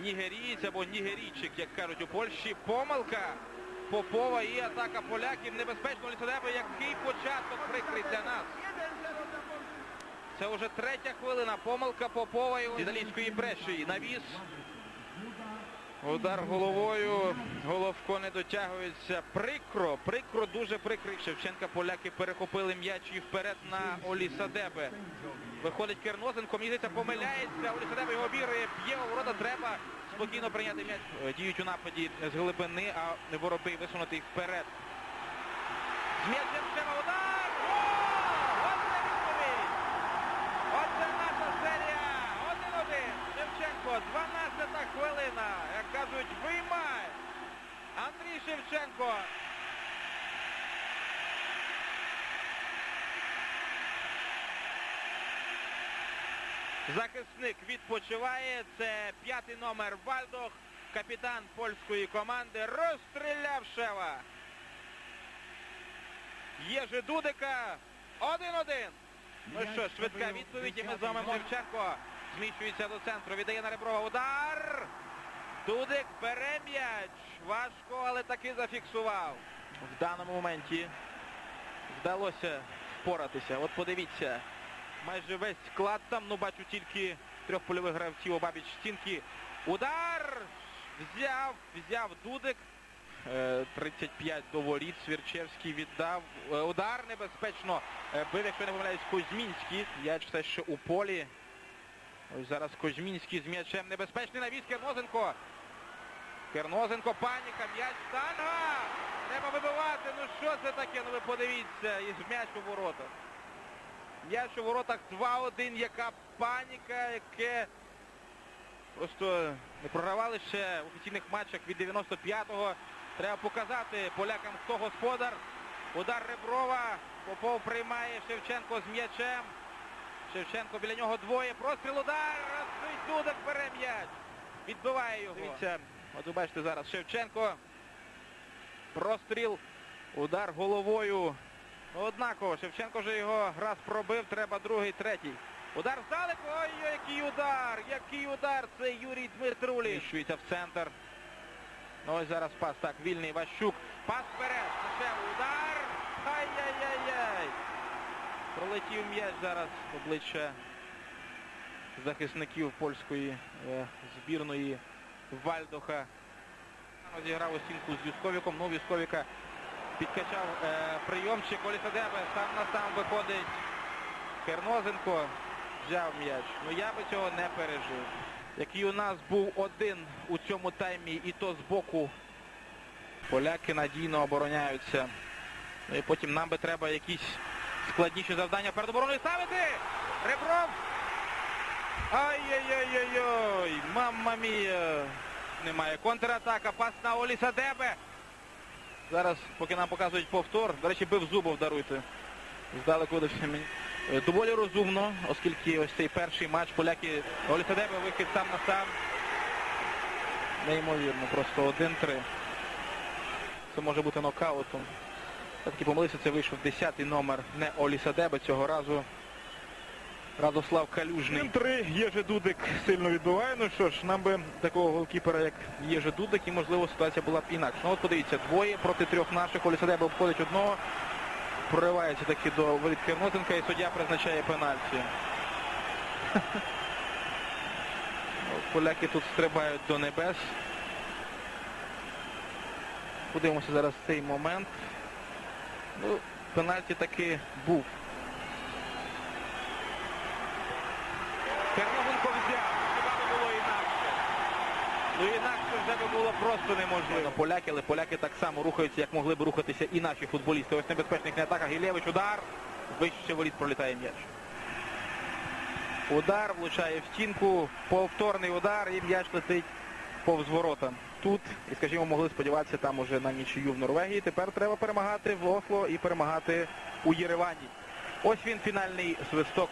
нігерієць або нігерійчик, як кажуть у Польщі. Помилка Попова і атака поляків. Небезпечно Лісодеби. Який початок прикрий для нас. Це вже третя хвилина. Помилка Попова і італійської бреші. Навіс. Удар головою. Головко не дотягується. Прикро, прикро, дуже прикрий. Шевченка поляки перехопили м'яч і вперед на Олісадебе. Виходить Кернозенко, мені помиляється. Олісадебе його обірує, б'є у ворота. Треба спокійно прийняти м'яч. Е, Діють у нападі з глибини, а воробей висунутий вперед. З м'ячем треба удар! Гол! Оце відповідь! Оце наша серія! 1-1. Шевченко, 12-та хвилина. Як кажуть, виймай! Андрій Шевченко. Захисник відпочиває. Це п'ятий номер Вальдох, капітан польської команди. Розстріляв Шева. Єжи Дудика. 1-1. Ну що, швидка відповідь, і ми з вами Шевченко зміщується до центру, віддає на Реброва удар. Дудик бере м'яч. Важко, але таки зафіксував. В даному моменті вдалося впоратися. От подивіться, майже весь склад там, ну бачу тільки трьох польових гравців обабіч стінки. Удар! Взяв, взяв Дудик. Е, 35 до воріт. Свірчевський віддав. Е, Удар небезпечно. Е, Бив, якщо не помиляюсь, Кузьмінський. М'яч все ще у полі. Ось зараз Кузьмінський з м'ячем небезпечний навіс Кернозенко. Кернозенко, паніка, м'яч штанга. Треба вибивати. Ну що це таке? Ну ви подивіться. І м'яч у воротах. М'яч у воротах 2-1. Яка паніка, яке просто не програвали ще в офіційних матчах від 95-го. Треба показати полякам, хто господар. Удар Реброва. Попов приймає Шевченко з м'ячем. Шевченко біля нього двоє. Простріл удар. Дудик бере м'яч. Відбиває його. Дивіться, от ви бачите зараз Шевченко. Простріл. Удар головою. Ну, однаково, Шевченко вже його раз пробив, треба другий, третій. Удар здалеку. Ой, який удар! Який удар! Це Юрій Дмитрулі. Вміщується в центр. Ну ось зараз пас. Так, вільний Ващук. Пас вперед. Дешевий удар. Ай-яй-яй-яй. Пролетів м'яч зараз обличчя захисників польської е, збірної Вальдоха. Розіграв у стінку з Юсковіком. Ну, Юсковіка підкачав е, прийомчик. Олісадебе сам на сам виходить Кернозенко. Взяв м'яч. Ну я би цього не пережив. Який у нас був один у цьому таймі, і то з боку. Поляки надійно обороняються. Ну і потім нам би треба якісь складніші завдання перед обороною ставити. Ребров. Ай-яй-яй-яй-яй. Мамма мія. Немає. Контратака. Пас на Оліса Дебе. Зараз, поки нам показують повтор. До речі, бив зубов, даруйте. Здалеку видався мені. Е, Доволі розумно, оскільки ось цей перший матч поляки Оліса Дебе вихід сам на сам. Неймовірно, просто 1-3. Це може бути нокаутом. Я таки помилився, це вийшов 10-й номер не Оліса Дебе цього разу. Радослав Калюжний. 3 Єже Дудик сильно відбиває. Ну що ж, нам би такого голкіпера, як Єже Дудик, і можливо ситуація була б інакша. Ну от подивіться, двоє проти трьох наших. Оліса Дебе обходить одного. Проривається таки до воріт Кернотенка і суддя призначає пенальті. Ну, Поляки тут стрибають до небес. Подивимося зараз цей момент. Ну, пенальті таки був. Керногенко взяв, хіба не було інакше. Ну інакше вже би було просто неможливо. Поляки, але поляки так само рухаються, як могли б рухатися і наші футболісти. Ось небезпечних не атаках. Гілєвич удар. Вище воріт пролітає м'яч. Удар влучає в стінку. Повторний удар і м'яч летить повз ворота. Тут, і скажімо, могли сподіватися там уже на нічию в Норвегії. Тепер треба перемагати в Осло і перемагати у Єревані. Ось він фінальний свисток